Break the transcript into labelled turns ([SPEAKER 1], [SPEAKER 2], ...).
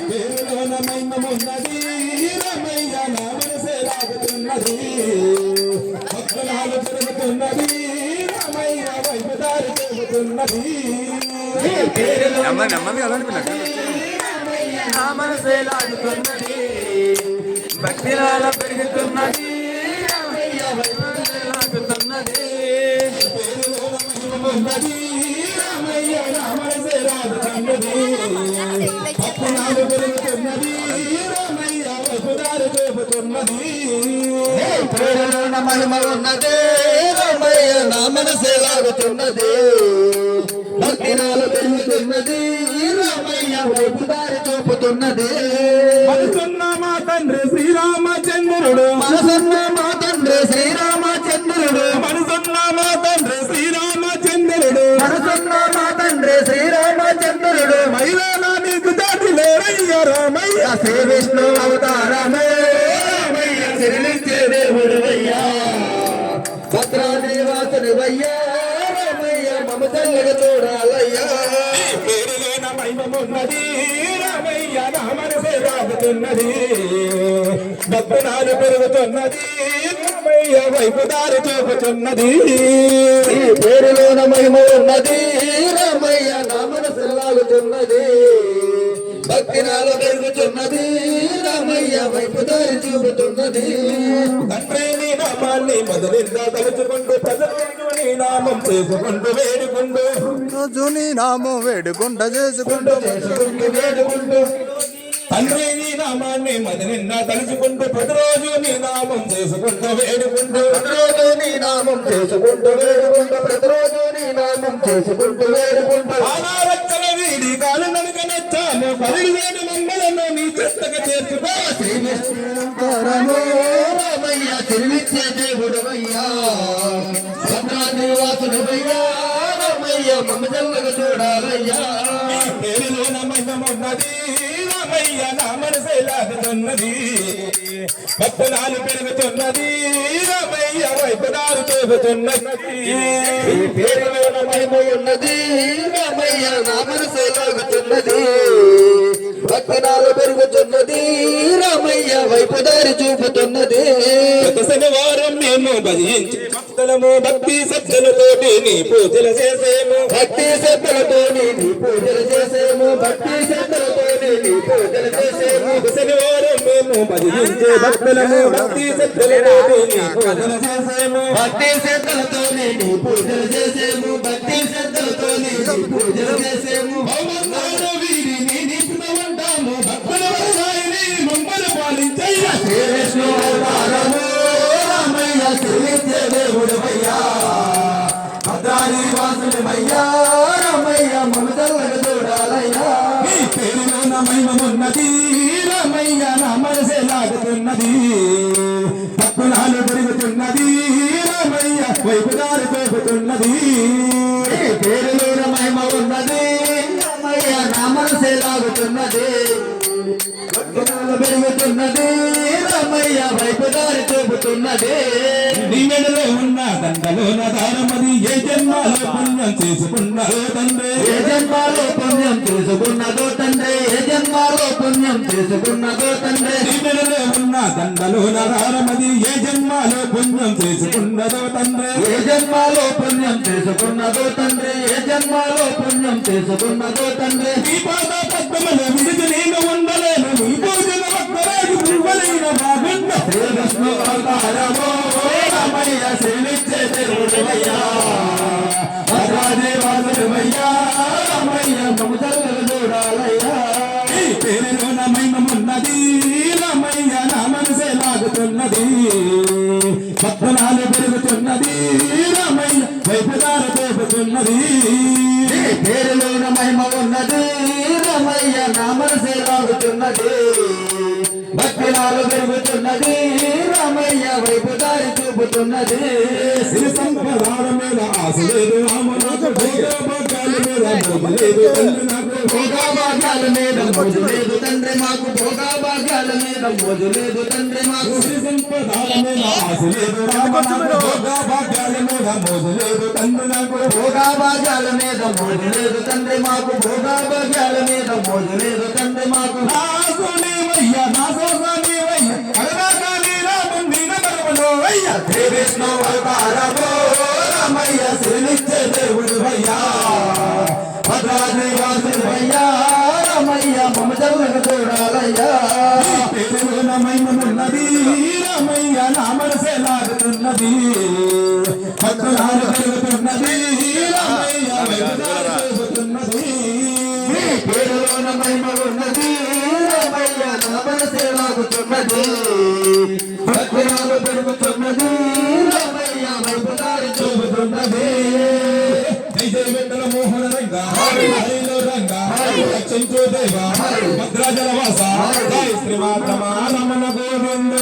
[SPEAKER 1] పేరులోన మహిమమున్నది రమయ్య నా మనసే లాగుతున్నది భక్తులాలు పెరుగుతున్నది రమయ్య వైపుదారి చెబుతున్నది
[SPEAKER 2] మనసే లాగుతున్నది. భక్తిలాల పెరుగుతున్నది. మహిమ ఉన్నది రామయ్య నా మనసే లాగుతున్నది పెరుగుతున్నది రామయ్య వైపు దారి చూపుతున్నది
[SPEAKER 1] మనసున్న మా తండ్రి శ్రీరామచంద్రుడు
[SPEAKER 2] మనసున్న మా తండ్రి శ్రీరామచంద్రుడు.
[SPEAKER 1] మనసున్న మా తండ్రి శ్రీరామచంద్రుడు.
[SPEAKER 2] మనసున్న మా తండ్రి శ్రీరామచంద్రుడు
[SPEAKER 1] మైదాన నీకు దాటి లేరయ్య రామయ్య.
[SPEAKER 2] శ్రీ విష్ణు భద్రాదేవాసుని అయ్యా రామయ్య మమ తల్లిగా చూడాలయ్యా
[SPEAKER 1] ఈ మహిమమున్నది నా మనసే రాగుతున్నది భక్తునాలు పెరుగుతున్నది రామయ్య వైపు దారి చూపుతున్నది
[SPEAKER 2] ఈ పేరులోన మహిమ ఉన్నది రామయ్య నా మనసు లాగుతున్నది భక్తి నాలో పెరుగుతున్నది రామయ్య వైపు దారి చూపుతున్నది.
[SPEAKER 1] తండ్రి నామాన్ని మొదలిందా తలుచుకుంటూ ప్రజలు నీ నామం చేసుకుంటూ వేడుకుంటూ
[SPEAKER 3] రోజు నీ నామం వేడుకుంట చేసుకుంటూ
[SPEAKER 2] చేసుకుంటూ వేడుకుంటూ
[SPEAKER 1] తండ్రి నీ నామాన్ని మొదలిందా తలుచుకుంటూ ప్రతిరోజు నీ నామం చేసుకుంటూ వేడుకుంటూ
[SPEAKER 2] ప్రతిరోజు నీ నామం చేసుకుంటూ వేడుకుంటూ ప్రతిరోజు నీ నామం చేసుకుంటూ వేడుకుంటూ
[SPEAKER 1] ఆనారచ్చల వీడి కాలు ననుక నచ్చాము పదివేలు మంగళను నీ చెత్తగా చేర్చుకో.
[SPEAKER 2] శ్రీ తిరిగిచ్చే దేవుడు అయ్యా భద్రాదేవాసుడు అయ్యా రామయ్య మమ్మ జల్లగా చూడాలయ్యా.
[SPEAKER 1] పేరులోన మహిమన్నది రామయ్య నా మనసే లాగుతున్నది. భక్తులాలు పెరుగుతున్నది రామయ్య వైపుదారు చూపుతున్నది
[SPEAKER 2] ఈ పేరులోన మహిమ ఉన్నది రామయ్య నా మనసు లాగుతున్నది. భక్తనాలు పెరుగుతున్నది రామయ్య వైపు దారి చూపుతున్నది.
[SPEAKER 1] గత శనివారం మేము భజించి భక్తులము భక్తి శ్రద్ధలతోటి నీ పూజలు చేసేము
[SPEAKER 2] భక్తి శ్రద్ధలతో నీ పూజలు చేసేము. భక్తి శ్రద్ధలతో నీ పూజలు చేసేము.
[SPEAKER 1] గత శనివారం మేము భజించే భక్తులము భక్తి శ్రద్ధలతోటి నీ పూజలు చేసేము
[SPEAKER 2] భక్తి శ్రద్ధలతో నీ పూజలు చేసేము భక్తి శ్రద్ధలతో నీ పూజలు చేసేము వాసుడు అయ్యా రామయ్య మమతల్లకు చూడాలయ్యా
[SPEAKER 1] నీ పేరులోన మహిమమున్నది రామయ్య నా మనసే లాగుతున్నది. భక్తులాలు పెరుగుతున్నది రామయ్య వైపుదారి చూపుతున్నది
[SPEAKER 2] ఈ పేరులోన మహిమ ఉన్నది రామయ్య నా మనసే లాగుతున్నది. భక్తులు పెరుగుతున్నది రామయ్య వైపు దారి చూపుతున్నది
[SPEAKER 1] నీ మెడలో ఉన్న దండలోన దానమది ఏ జన్మాలో పుణ్యం చేసుకున్నారో తండ్రి.
[SPEAKER 2] ఏ జన్మాలో పుణ్యం చేసుకున్నదో తండ్రి. ఏ జన్మాలో పుణ్యం చేసుకున్నదో తండ్రి.
[SPEAKER 1] నీ మెడలో ఉన్న దండలోన దానమది ఏ జన్మాలో పుణ్యం చేసుకున్నదో తండ్రి.
[SPEAKER 2] ఏ జన్మాలో పుణ్యం చేసుకున్నదో తండ్రి. ఏ జన్మాలో పుణ్యం చేసుకున్నదో తండ్రి.
[SPEAKER 1] నీ పాద పద్మములు విడిచి నేను ఉండలేను. నీ పూజన ఒక్కరాజు పువ్వలైన బాగుండ
[SPEAKER 2] శ్రీ విష్ణు అవతారమో రామయ్య శ్రీనిత్య దేవుడవయ్యా భద్రాదేవాసుడవయ్యా చూడాలయ్యా
[SPEAKER 1] పేరులోన నా మనసే లాగుతున్నది భక్తులాలు పెరుగుతున్నది రామయ్య వైపుదారు చూపుతున్నది
[SPEAKER 2] నీ మహిమ ఉన్నది రమయ్య నా మనసే లాగుతున్నది భక్తిలాలు పెరుగుతున్నది రామయ్య వైపు దారి చూపుతున్నది. చూపుతున్నది
[SPEAKER 1] సిరి మీద ఆశ లేదు. రామ రామనాథ భోగభాగ్యాల మీద మోజు లేదు. తండ్రి నాకు
[SPEAKER 2] భోగాభాగ్యాల మీద మోజు లేదు తండ్రి మాకు భోగాభాగ్యాల మీద మోజు లేదు తండ్రి మాకు
[SPEAKER 1] సిరి సంపదాల మీద ఆశ లేదు రామనాథ భోగభాగ్యాల మీద మోజు లేదు తండ్రి నాకు
[SPEAKER 2] భోగాభాగ్యాల మీద మోజు లేదు తండ్రి మాకు భోగాభాగ్యాల మీద మోజు లేదు తండ్రి మాకు
[SPEAKER 1] నాసు నీవయ్య నాసు నీవయ్య కరుణాకాళి రాముంది నమరువయ్య
[SPEAKER 2] శ్రీ విష్ణు అవతారమో రామయ్య జల్లను
[SPEAKER 1] రామయ్య నా మనసే లాగుతున్నది భక్తులాలు పెరుగుతున్నది రామయ్య
[SPEAKER 2] పేరులోన మహిమ ఉన్నది రామయ్య నా మనసే లాగుతున్నది పెరుగుతున్నది రామయ్య వైపుదారి చూపుతున్నది
[SPEAKER 1] జై వెంకట మోహన రంగ రక్షించు దేవ భద్రాచల వాస జై శ్రీమాతమానమన గోవింద